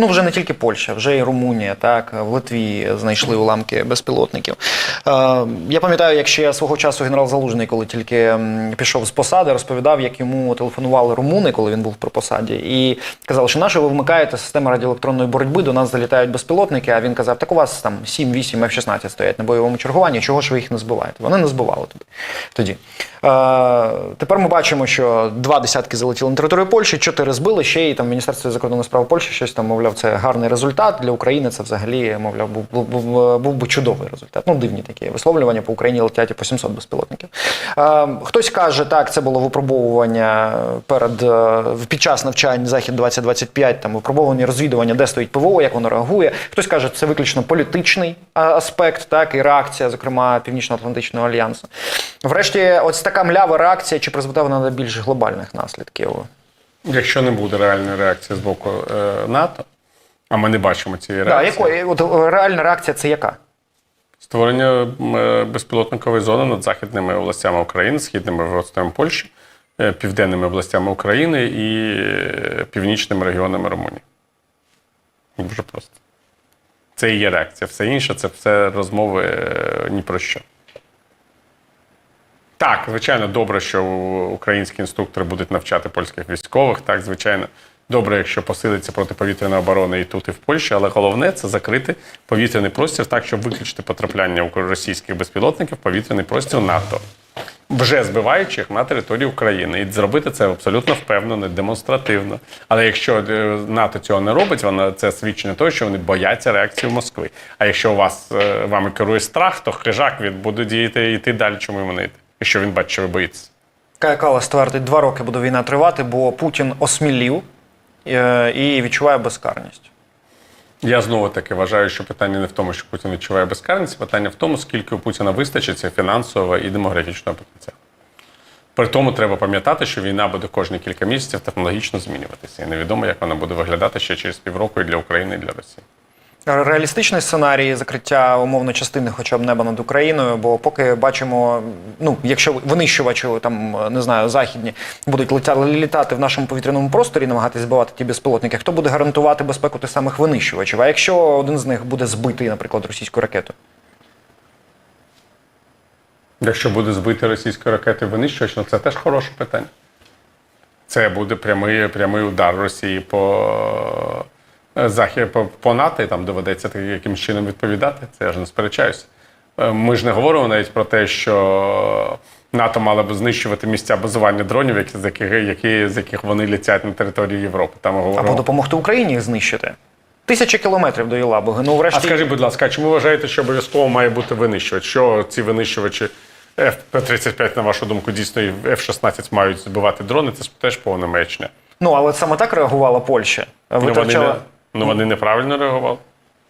Ну, вже не тільки Польща, вже і Румунія, так, в Литві знайшли уламки безпілотників. Е, я пам'ятаю, як ще свого часу генерал Залужний, коли тільки пішов з посади, розповідав, як йому телефонували румуни, коли він був при посаді, і казали, що наше ви вмикаєте систему радіоелектронної боротьби, до нас залітають безпілотники. А він казав, так у вас там 7-8 F-16 стоять на бойовому чергуванні, чого ж ви їх не збиваєте? Вони не збивали тоді. Е, тепер ми бачимо, що два десятки залетіли на територію Польщі, чотири збили, ще й там Міністерство закордонних справ Польщі щось там, мовляв, це гарний результат. Для України це взагалі, мовляв, був, був, був, був би чудовий результат. Ну, дивні такі висловлювання по Україні летять по 700 безпілотників. Е, хтось каже, так, це було випробовування перед е, під час навчань Захід 2025, там випробовування розвідування, де стоїть ПВО, як воно реагує. Хтось каже, це виключно політичний аспект, так і реакція, зокрема Північно-Атлантичного альянсу. Врешті, ось така млява реакція, чи призведе вона до більш глобальних наслідків? Якщо не буде реальної реакції з боку е, НАТО, а ми не бачимо цієї Да, реакції, якої от е, реальна реакція це яка? створення е, безпілотникової зони над західними областями України, східними областями Польщі, е, південними областями України і е, північними регіонами Румунії. Дуже просто. Це і є реакція. Все інше це все розмови е, ні про що. Так, звичайно, добре, що українські інструктори будуть навчати польських військових. Так, звичайно, добре, якщо посилиться протиповітряна оборона і тут, і в Польщі, але головне це закрити повітряний простір так, щоб виключити потрапляння російських безпілотників в повітряний простір НАТО, вже збиваючи їх на території України. І зробити це абсолютно впевнено, демонстративно. Але якщо е, НАТО цього не робить, воно це свідчення того, що вони бояться реакції Москви. А якщо у вас е, вами керує страх, то хижак він буде діяти йти далі, чому йому не йти, якщо він бачить, що ви боїтеся. Кая Калас твердить, два роки буде війна тривати, бо Путін осмілів і відчуває безкарність. Я знову таки вважаю, що питання не в тому, що Путін відчуває безкарність, питання в тому, скільки у Путіна вистачить фінансового і демографічного потенціалу. При тому треба пам'ятати, що війна буде кожні кілька місяців технологічно змінюватися. І невідомо, як вона буде виглядати ще через півроку і для України, і для Росії. Реалістичний сценарій закриття умовно частини хоча б неба над Україною, бо поки бачимо, ну якщо винищувачі там не знаю, західні будуть літати в нашому повітряному просторі, намагатись збивати ті безпілотники, хто буде гарантувати безпеку тих самих винищувачів? А якщо один з них буде збитий, наприклад, російською ракетою? Якщо буде збити російською ракетою винищувач, ну це теж хороше питання. Це буде прямий, прямий удар Росії по, захід, по, НАТО, і там доведеться якимось чином відповідати. Це я ж не сперечаюся. Е, Ми ж не говоримо навіть про те, що НАТО мало б знищувати місця базування дронів, які, з, яких, які, з яких вони літять на території Європи. Там говоримо. Або допомогти Україні їх знищити? Тисячі кілометрів до Єлабуги. Ну, врешті, А скажіть, будь ласка, а чому вважаєте, що обов'язково має бути винищувач? Що ці винищувачі F-35, на вашу думку, дійсно і F-16 мають збивати дрони? Це ж теж повна маячня. ну але саме так реагувала Польща. Ну Витрачала... ну вони неправильно реагували.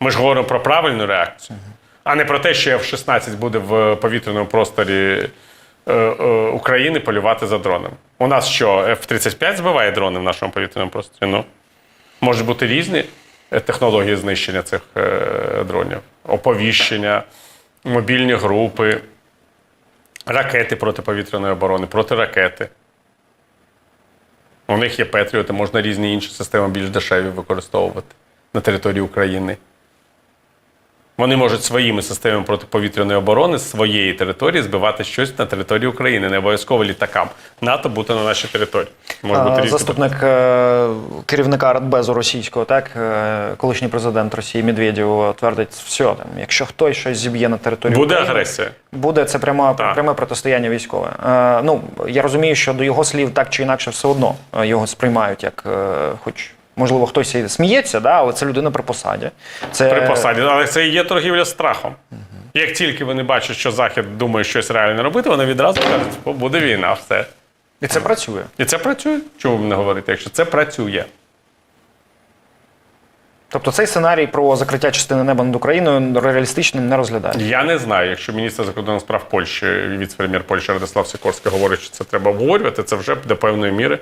Ми ж говоримо про правильну реакцію, а не про те, що F-16 буде в повітряному просторі е, е, України полювати за дронами. У нас що, F-35 збиває дрони в нашому повітряному просторі? Ну, можуть бути різні е, технології знищення цих дронів: оповіщення, мобільні групи, ракети протиповітряної оборони, протиракети. У них є Петріоти, можна різні інші системи більш дешеві використовувати на території України. Вони можуть своїми системами протиповітряної оборони з своєї території збивати щось на території України. Не обов'язково літакам НАТО бути на нашій території. Може бути А, Заступник е, керівника Радбезу російського, так е, колишній президент Росії Медведєв твердить, все там, якщо хтось щось зіб'є на території Буде України, агресія. буде це прямо пряме протистояння військове. Е, ну я розумію, що до його слів так чи інакше все одно е, його сприймають як, е, хоч можливо, хтось і сміється, да, але це людина при посаді. Це При посаді, але це і є торгівля страхом. Як тільки вони бачать, що Захід думає щось реально робити, вони відразу кажуть, «О, буде війна, все. і це працює. І це працює. Чому ви не говорите, якщо це працює? Тобто цей сценарій про закриття частини неба над Україною реалістичним не розглядає. Я не знаю, якщо міністр закордонних справ Польщі, віце-прем'єр Польщі Радислав Сікорський говорить, що це треба обговорювати, це вже до певної міри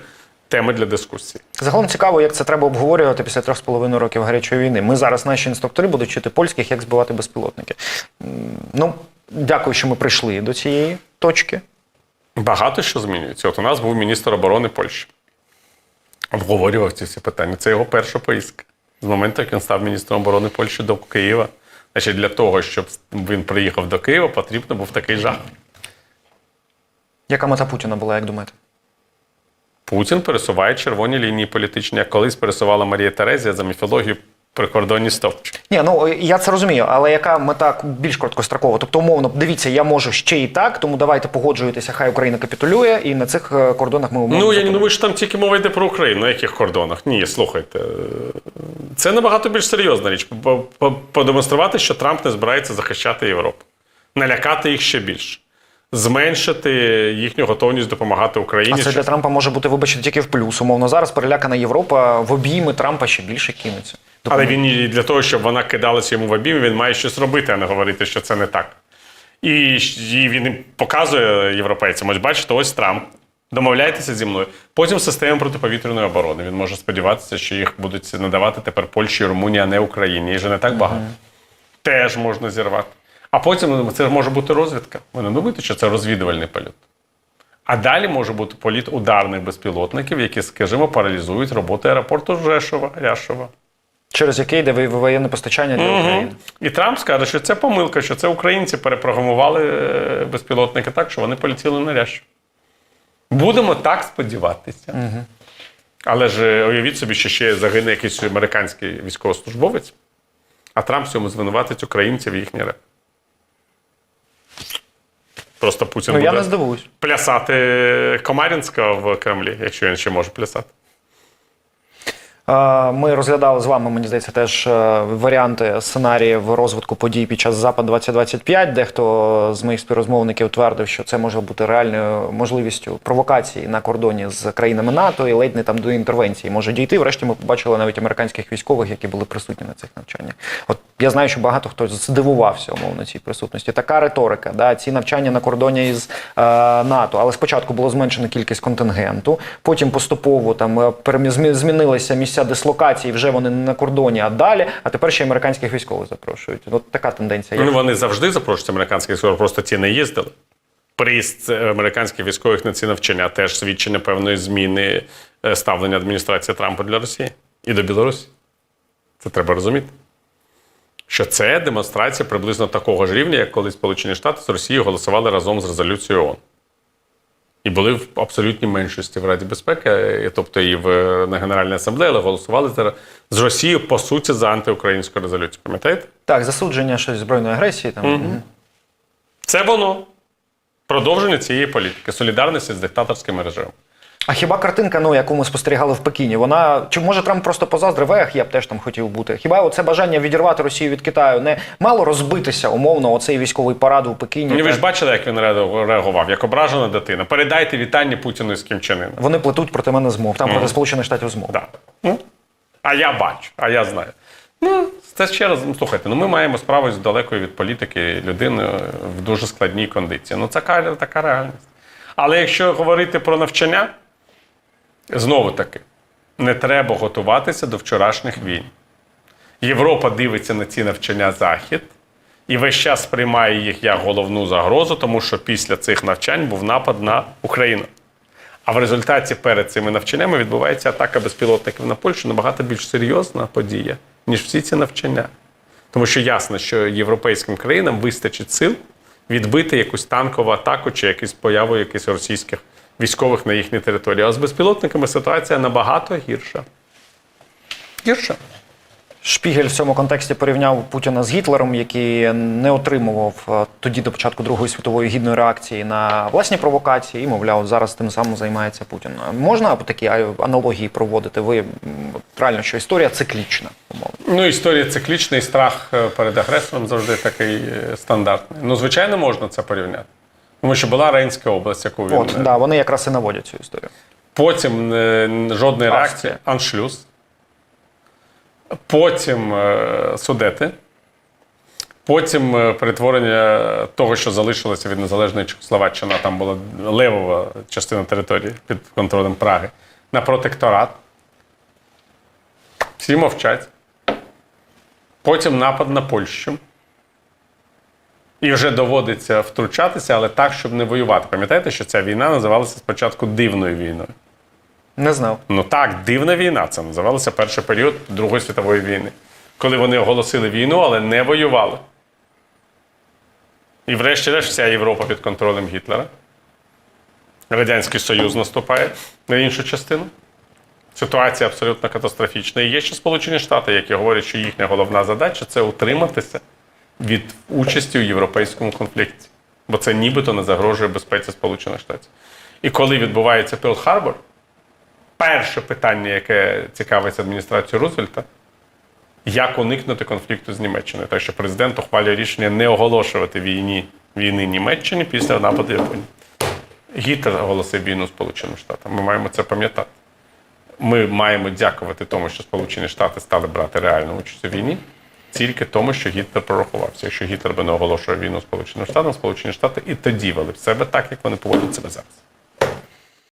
теми для дискусії. Загалом цікаво, як це треба обговорювати після трьох з половиною років гарячої війни. Ми зараз наші інструктори будуть вчити польських, як збивати безпілотники. Ну, дякую, що ми прийшли до цієї точки. Багато що змінюється. От у нас був міністр оборони Польщі. Обговорював ці всі питання. Це його перша поїздка. з моменту, як він став міністром оборони Польщі до Києва. Значить, для того, щоб він приїхав до Києва, потрібно був такий жах. Яка мета Путіна була, як думаєте? Путін пересуває червоні лінії політичні, як колись пересувала Марія Терезія за міфологію прикордонні стовпчики. Ні, ну я це розумію, але яка мета більш короткострокова? Тобто, умовно, дивіться, я можу ще і так, тому давайте погоджуйтеся, хай Україна капітулює, і на цих е, кордонах ми умовно. Ну, я не думаю, що там тільки мова йде про Україну. На яких кордонах? Ні, слухайте. Це набагато більш серйозна річ. По- по- що Трамп не збирається захищати Європу, налякати їх ще більше, зменшити їхню готовність допомагати А Україні. це для Трампа може бути, вибачте, тільки в плюс. Умовно, зараз перелякана Європа в обійми Трампа ще більше кинеться. Але він і для того, щоб вона кидалася йому в обійми, він має щось робити, а не говорити, що це не так. І, і він показує європейцям: ось бачите, ось Трамп. Домовляйтеся зі мною. Потім система протиповітряної оборони. Він може сподіватися, що їх будуть надавати тепер Польщі, Румунії, а не Україні. Їх же не так багато. Теж можна зірвати. А потім це може бути розвідка. Ви не думаєте, що це розвідувальний політ. А далі може бути політ ударних безпілотників, які, скажімо, паралізують роботу аеропорту Жешова, Ряшова. Через який йде воєнне постачання для України. І Трамп скаже, що це помилка, що це українці перепрограмували е, безпілотники так, що вони полетіли на рящу. Будемо так сподіватися. Але ж е, уявіть собі, що ще загине якийсь американський військовослужбовець, а Трамп цьому звинуватить українців і їхній реп. Просто Путін Ну я не здивуюсь. плясати Комарінська в Кремлі, якщо він ще може плясати. Е, Ми розглядали з вами, мені здається, теж е, варіанти сценаріїв розвитку подій під час Запад 2025. Дехто з моїх співрозмовників твердив, що це може бути реальною можливістю провокації на кордоні з країнами НАТО і ледь не там до інтервенції може дійти. Врешті ми побачили навіть американських військових, які були присутні на цих навчаннях. От я знаю, що багато хто здивувався умовно цій присутності. Така риторика, да, ці навчання на кордоні із е, НАТО. Але спочатку було зменшено кількість контингенту, потім поступово там е, змінилися місця дислокації, вже вони не на кордоні, а далі. А тепер ще американських військових запрошують. От така тенденція. є. Ну, вони завжди запрошують американських військових, просто ті не їздили. Приїзд американських військових на ці навчання теж свідчення певної зміни е, ставлення адміністрації Трампа для Росії і до Білорусі. Це треба розуміти. Що це демонстрація приблизно такого ж рівня, як коли Сполучені Штати з Росією голосували разом з резолюцією ООН. І були в абсолютній меншості в Раді безпеки, тобто і в, на Генеральній асамблеї, але голосували за- з Росією, по суті, за антиукраїнську резолюцію. Пам'ятаєте? Так, засудження щось збройної агресії. Там угу. Це воно. Продовження цієї політики, солідарності з диктаторськими режимами. А хіба картинка, ну яку ми спостерігали в Пекіні, вона чи може Трамп просто позаздрив, ех, я б теж там хотів бути? Хіба оце бажання відірвати Росію від Китаю не мало розбитися умовно оцей військовий парад у Пекіні? Ну, ви ж бачили, як він реагував, як ображена дитина. Передайте вітання Путіну з Кім Чен Іном. Вони плетуть проти мене змов, там проти Сполучених Штатів змов. Да. Ну, а я бачу, а я знаю. Ну, це ще раз, ну, слухайте, ну ми маємо справу з далекою від політики людиною в дуже складній кондиції. Ну, це ка- така реальність. Але якщо говорити про навчання, знову таки, не треба готуватися до вчорашніх війн. Європа дивиться на ці навчання Захід і весь час сприймає їх як головну загрозу, тому що після цих навчань був напад на Україну. А в результаті перед цими навчаннями відбувається атака безпілотників на Польщу набагато більш серйозна подія, ніж всі ці навчання. Тому що ясно, що європейським країнам вистачить сил відбити якусь танкову атаку чи якусь появу якихось російських військових на їхній території. А з безпілотниками ситуація набагато гірша. Гірша. Шпігель в цьому контексті порівняв Путіна з Гітлером, який не отримував е, тоді до початку Другої світової гідної реакції на власні провокації, і мовляв, зараз тим самим займається Путін. Можна такі аналогії проводити? Ви реально, що історія циклічна, умовно. Ну, історія циклічна і страх е, перед агресором завжди такий е, стандартний. Ну, звичайно, можна це порівняти. Тому що була Рейнська область, яку він. От е, да, вони якраз і наводять цю історію. Потім е, жодної реакції, аншлюз. Потім е, судети. Потім е, перетворення того, що залишилося від незалежної Чехословаччини, там була левова частина території під контролем Праги, на протекторат. Всі мовчать. Потім напад на Польщу. І вже доводиться втручатися, але так, щоб не воювати. Пам'ятаєте, що ця війна називалася спочатку дивною війною. Не знав. Ну так, дивна війна. Це називалося перший період Другої світової війни, коли вони оголосили війну, але не воювали. І врешті-решт вся Європа під контролем Гітлера. Радянський Союз наступає на іншу частину. Ситуація абсолютно катастрофічна. І є ще Сполучені Штати, які говорять, що їхня головна задача це утриматися від участі у європейському конфлікті. Бо це нібито не загрожує безпеці Сполучених Штатів. І коли відбувається Перл-Харбор, перше питання, яке цікавить адміністрацію Рузвельта, як уникнути конфлікту з Німеччиною. Так що президент ухвалює рішення не оголошувати війні, війни Німеччині після нападу Японії. Гітлер оголосив війну Сполученим Штатам. Ми маємо це пам'ятати. Ми маємо дякувати тому, що Сполучені Штати стали брати реальну участь у війні, тільки тому, що Гітлер прорахувався. Якщо Гітлер би не оголошував війну Сполученим Штатам, Сполучені Штати і тоді вели б себе так, як вони поводять себе зараз.